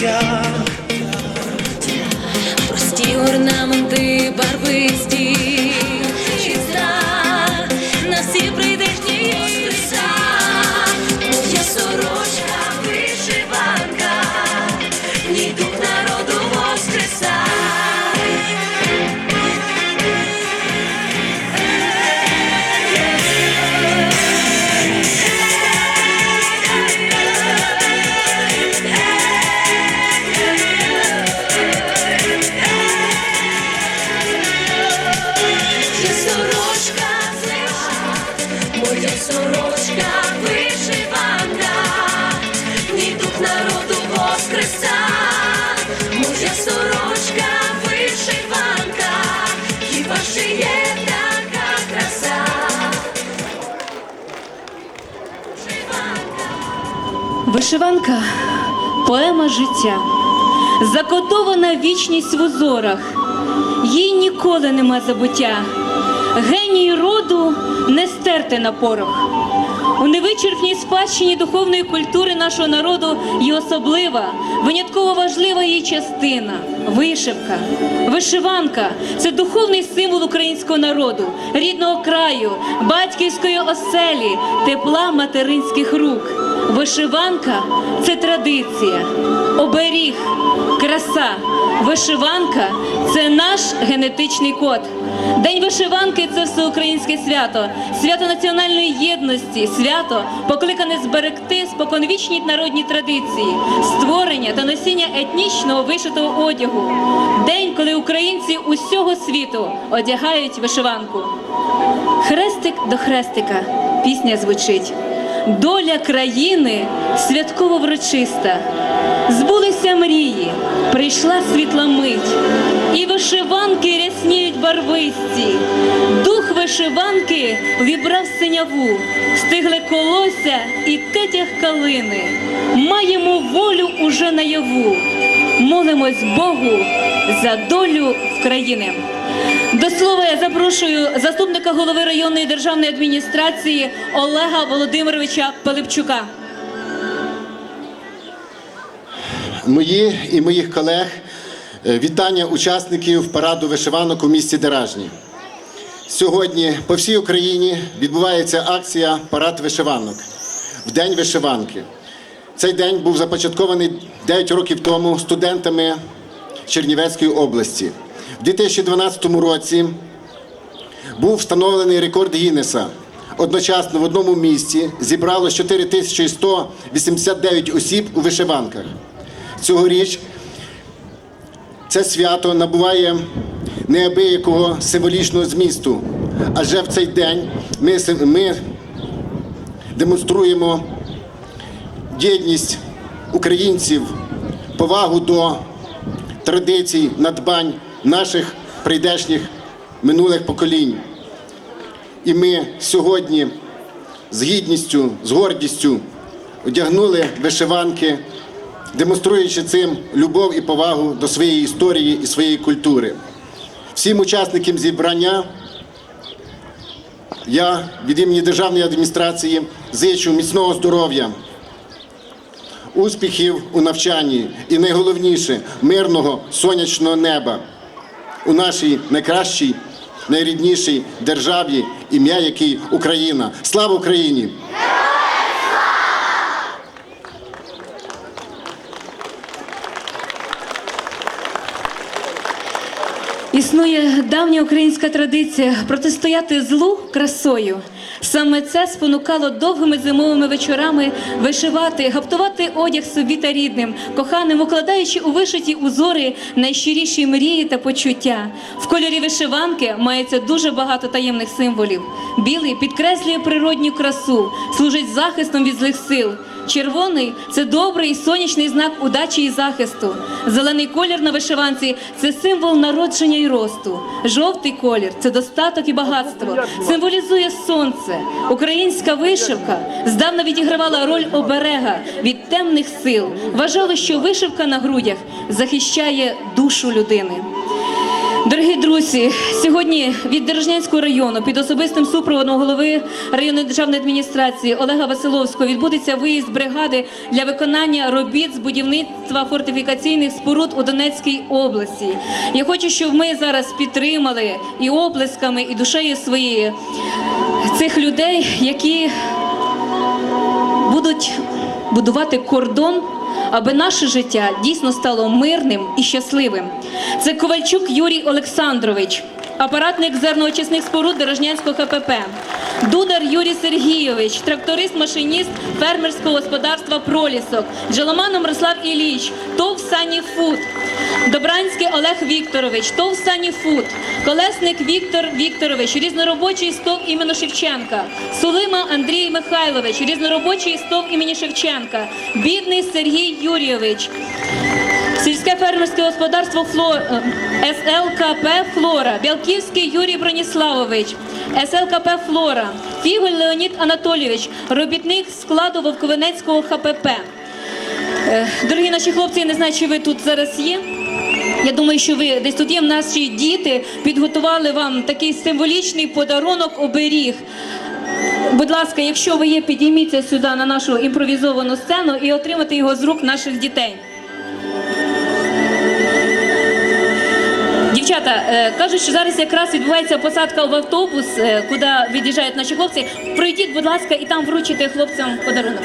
вишиття, Прості орнаменти барвисті, Вишиванка поема життя, закотована вічність в узорах, їй ніколи нема забуття. Геній роду не стерти на порох. У невичерпній спадщині духовної культури нашого народу є особлива, винятково важлива її частина вишивка. Вишиванка це духовний символ українського народу, рідного краю, батьківської оселі, тепла материнських рук. Вишиванка це традиція, оберіг, краса. Вишиванка це наш генетичний код. День вишиванки це всеукраїнське свято, свято національної єдності, свято покликане зберегти споконвічні народні традиції, створення та носіння етнічного вишитого одягу. День, коли українці усього світу одягають вишиванку. Хрестик до хрестика пісня звучить. Доля країни святково врочиста. Збулися мрії, прийшла світла мить, і вишиванки рясніють барвисті. Дух вишиванки вібрав синяву, стигли колося і кетях калини. Маємо волю уже наяву. Молимось Богу за долю України. До слова я запрошую заступника голови районної державної адміністрації Олега Володимировича Пилипчука. Мої і моїх колег е, вітання учасників параду вишиванок у місті Деражні. Сьогодні по всій Україні відбувається акція Парад вишиванок в День вишиванки. Цей день був започаткований 9 років тому студентами Чернівецької області. В 2012 році був встановлений рекорд Гіннеса. Одночасно в одному місці зібралось 4189 осіб у вишиванках. Цьогоріч це свято набуває неабиякого символічного змісту, адже в цей день ми, ми демонструємо єдність українців, повагу до традицій, надбань наших прийдешніх минулих поколінь. І ми сьогодні з гідністю, з гордістю одягнули вишиванки, демонструючи цим любов і повагу до своєї історії і своєї культури. Всім учасникам зібрання я від імені державної адміністрації зичу міцного здоров'я, успіхів у навчанні і найголовніше мирного сонячного неба у нашій найкращій, найріднішій державі, ім'я якій Україна. Слава Україні! Існує давня українська традиція протистояти злу красою. Саме це спонукало довгими зимовими вечорами вишивати, гаптувати одяг собі та рідним, коханим, укладаючи у вишиті узори найщиріші мрії та почуття. В кольорі вишиванки мається дуже багато таємних символів. Білий підкреслює природню красу, служить захистом від злих сил. Червоний це добрий сонячний знак удачі і захисту. Зелений колір на вишиванці це символ народження і росту. Жовтий колір це достаток і багатство. Символізує сонце. Українська вишивка здавна відігравала роль оберега від темних сил. Вважали, що вишивка на грудях захищає душу людини. Дорогі друзі, сьогодні від Дорожнянського району під особистим супроводом голови районної державної адміністрації Олега Василовського відбудеться виїзд бригади для виконання робіт з будівництва фортифікаційних споруд у Донецькій області. Я хочу, щоб ми зараз підтримали і оплесками, і душею своєю цих людей, які будуть будувати кордон, аби наше життя дійсно стало мирним і щасливим. Це Ковальчук Юрій Олександрович, апаратник зерноочисних споруд Дорожнянського ХПП. Дудар Юрій Сергійович, тракторист-машиніст фермерського господарства Пролісок, Джеломан Мирослав Ілліч, ТОВ Сані Фуд, Добранський Олег Вікторович, ТОВ Сані Фуд, Колесник Віктор Вікторович, різноробочий стов імені Шевченка, Сулима Андрій Михайлович, різноробочий стов імені Шевченка, Бідний Сергій Юрійович, Сільське фермерське господарство Фло... е, СЛКП Флора, Білківський Юрій Броніславович, СЛКП Флора, Фіголь Леонід Анатолійович, робітник складу Вовковенецького ХПП. Е, Дорогі наші хлопці, я не знаю, чи ви тут зараз є. Я думаю, що ви десь тут є. Наші діти підготували вам такий символічний подарунок оберіг. Будь ласка, якщо ви є, підійміться сюди на нашу імпровізовану сцену і отримати його з рук наших дітей. Дівчата е, кажуть, що зараз якраз відбувається посадка в автобус, е, куди від'їжджають наші хлопці. Пройдіть, будь ласка, і там вручите хлопцям подарунок.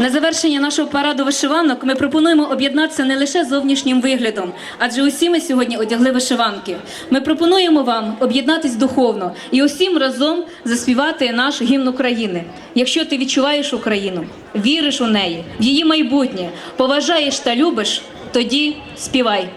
На завершення нашого параду вишиванок ми пропонуємо об'єднатися не лише зовнішнім виглядом, адже усі ми сьогодні одягли вишиванки. Ми пропонуємо вам об'єднатись духовно і усім разом заспівати наш гімн України. Якщо ти відчуваєш Україну, віриш у неї, в її майбутнє, поважаєш та любиш, тоді співай.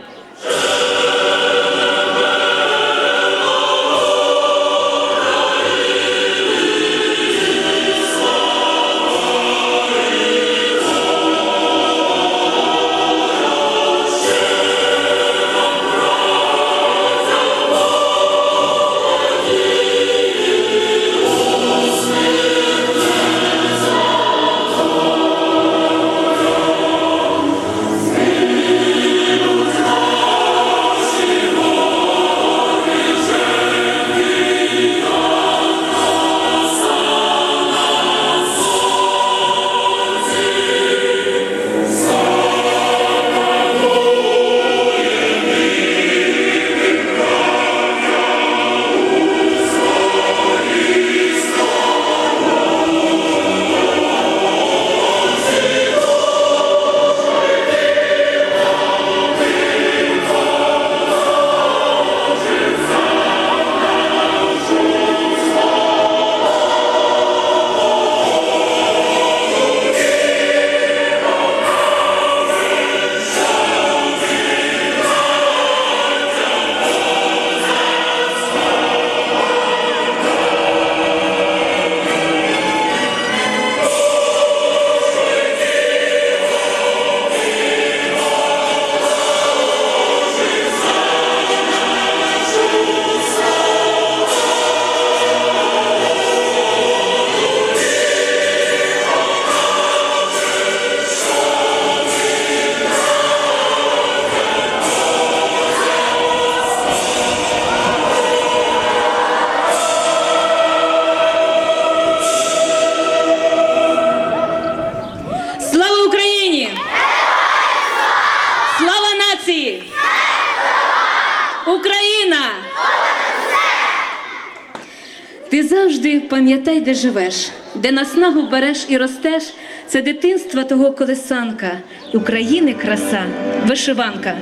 Пам'ятай, де живеш, де наснагу береш і ростеш. Це дитинство того колесанка, України краса, вишиванка.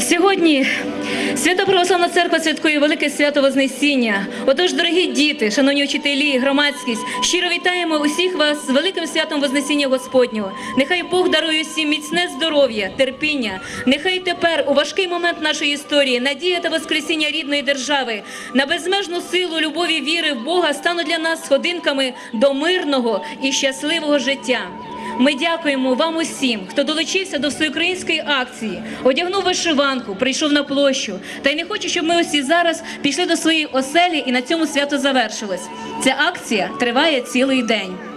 Сьогодні Свята Православна Церква святкує велике свято Вознесіння. Отож, дорогі діти, шановні вчителі, громадськість, щиро вітаємо усіх вас з великим святом Вознесіння Господнього. Нехай Бог дарує всім міцне здоров'я, терпіння. Нехай тепер, у важкий момент нашої історії, надія та воскресіння рідної держави на безмежну силу любові віри в Бога стануть для нас сходинками до мирного і щасливого життя. Ми дякуємо вам усім, хто долучився до всеукраїнської акції, одягнув вишиванку, прийшов на площу. Та й не хочу, щоб ми усі зараз пішли до своєї оселі і на цьому свято завершилось. Ця акція триває цілий день.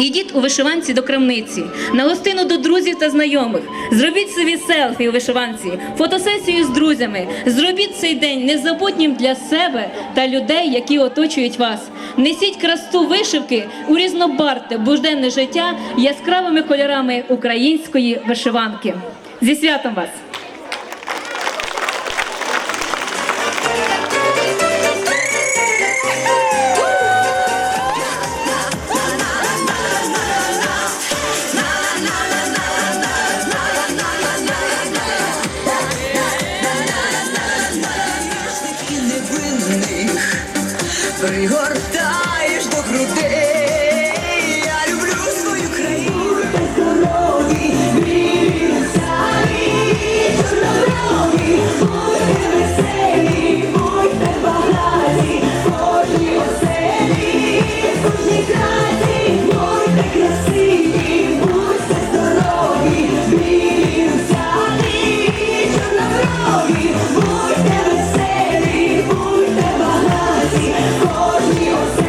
Ідіть у вишиванці до крамниці, на гостину до друзів та знайомих. Зробіть собі селфі у вишиванці, фотосесію з друзями. Зробіть цей день незабутнім для себе та людей, які оточують вас. Несіть красу вишивки у різнобарте буденне життя яскравими кольорами української вишиванки. Зі святом вас! пригор Dios mío.